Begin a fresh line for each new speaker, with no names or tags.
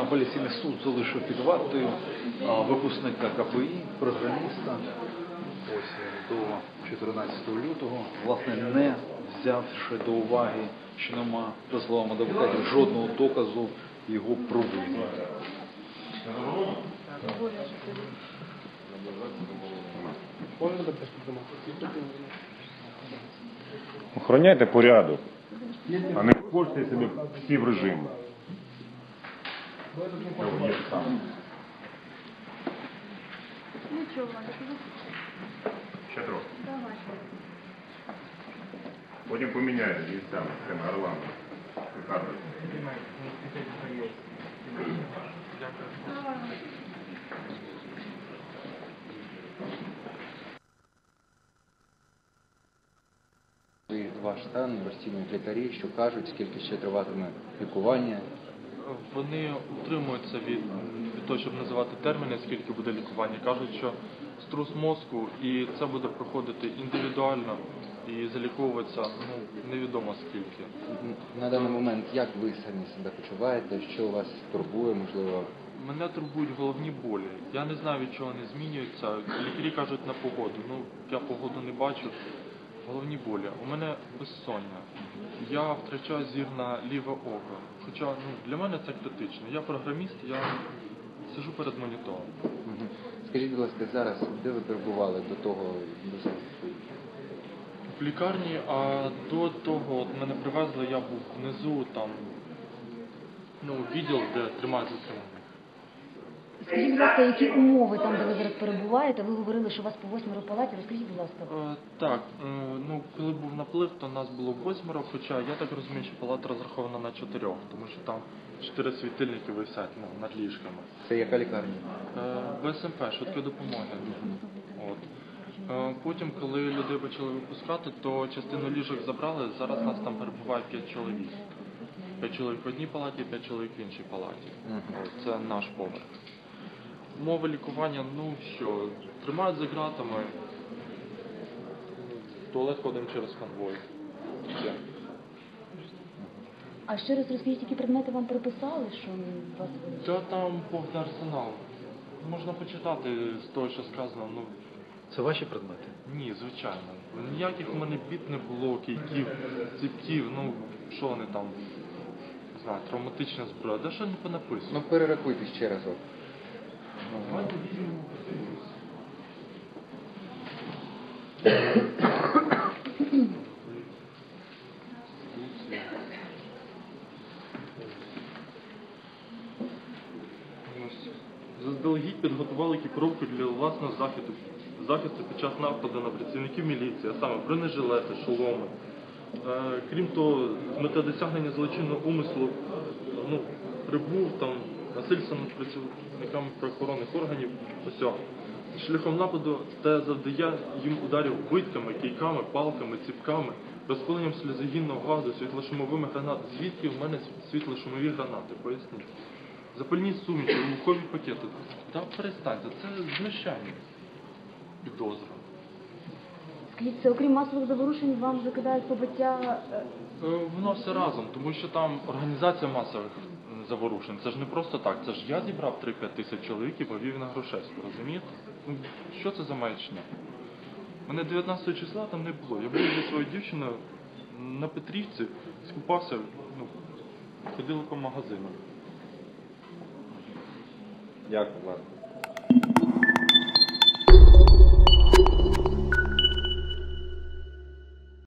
апеляційний суд залишив під вартою випускника КПІ, програміста. Ось до 14 лютого, власне, не взявши до уваги, що нема, за словами адвокатів, жодного доказу його провини.
Охороняйте порядок, а не пользуйте себе всі в режимі. Є сам.
Нічого,
Ще трохи.
давай.
Потім поміняємо і сам цими орлами. Рикардо.
Ваш стан розцінюють лікарі, що кажуть, скільки ще триватиме лікування.
Вони утримуються від, від того, щоб називати терміни, скільки буде лікування. Кажуть, що струс мозку, і це буде проходити індивідуально і заліковуватися ну, невідомо скільки.
На даний момент як ви самі себе почуваєте, що вас турбує, можливо,
Мене турбують головні болі. Я не знаю, від чого вони змінюються. Лікарі кажуть на погоду. Ну, я погоду не бачу. Головні болі. У мене безсоння. Я втрачаю зір на ліве око. Хоча ну, для мене це критично. Я програміст, я сижу перед монітором.
Мгм. скажіть, будь ласка, зараз де ви перебували до того до зараз?
В лікарні, а до того от мене привезли, я був внизу, там ну, відділ, де тримають затриманих.
Скажіть, будь ласка, які умови там, де ви зараз перебуваєте? Ви говорили, що у вас по восьмеро в палаті. Розкажіть, будь ласка.
Е, Так, е, ну коли був наплив, то нас було восьмеро, хоча я так розумію, що палата розрахована на чотирьох, тому що там чотири світильники висять ну, над ліжками.
Це яка лікарня?
Е, ВСМП, швидкої допомоги. От. Е, Потім, коли людей почали випускати, то частину ліжок забрали. Зараз нас там перебуває 5 чоловік. 5 чоловік в одній палаті, 5 чоловік в іншій палаті.
Мгм.
От, Це наш поверх. Мови лікування, ну що, тримають за ґратами. В туалет ходимо через конвой. Все.
А ще раз розкажіть, які предмети вам приписали, що вас
Та там повний арсенал. Можна почитати з того, що сказано, ну
Це ваші предмети?
Ні, звичайно. Ніяких у мене біт не було, кійків, ціпків, ну що вони там, не знаю, травматична зброя, де що не понаписано.
Ну перерахуйте ще разок.
Заздалегідь підготували екіпіровку для власного захисту, захисту під час нападу на працівників міліції, а саме бронежилети, шоломи. Е, крім того, з мети досягнення злочинного умислу ну, прибув там насильство над працівниками правоохоронних органів. Ось. Шляхом нападу та завдає їм ударів битками, кійками, палками, ціпками, розпиленням сльозогінного газу, світлошумовими гранатами. Звідки в мене світлошумові гранати? Поясніть. Запальні суміші, вибухові пакети. Та перестаньте, це знущання. Підозра.
скажіть, це окрім масових заворушень вам закидають побиття. е,
Е, Воно все разом, тому що там організація масових заворушень. Це ж не просто так. Це ж я зібрав 3-5 тисяч чоловік і повів на Грушевську, розумієте? Ну, що це за маячня? Мене 19 числа там не було. Я був зі своєю дівчиною на Петрівці, скупався, ну, ходили по магазинам.
Дякую, ладно.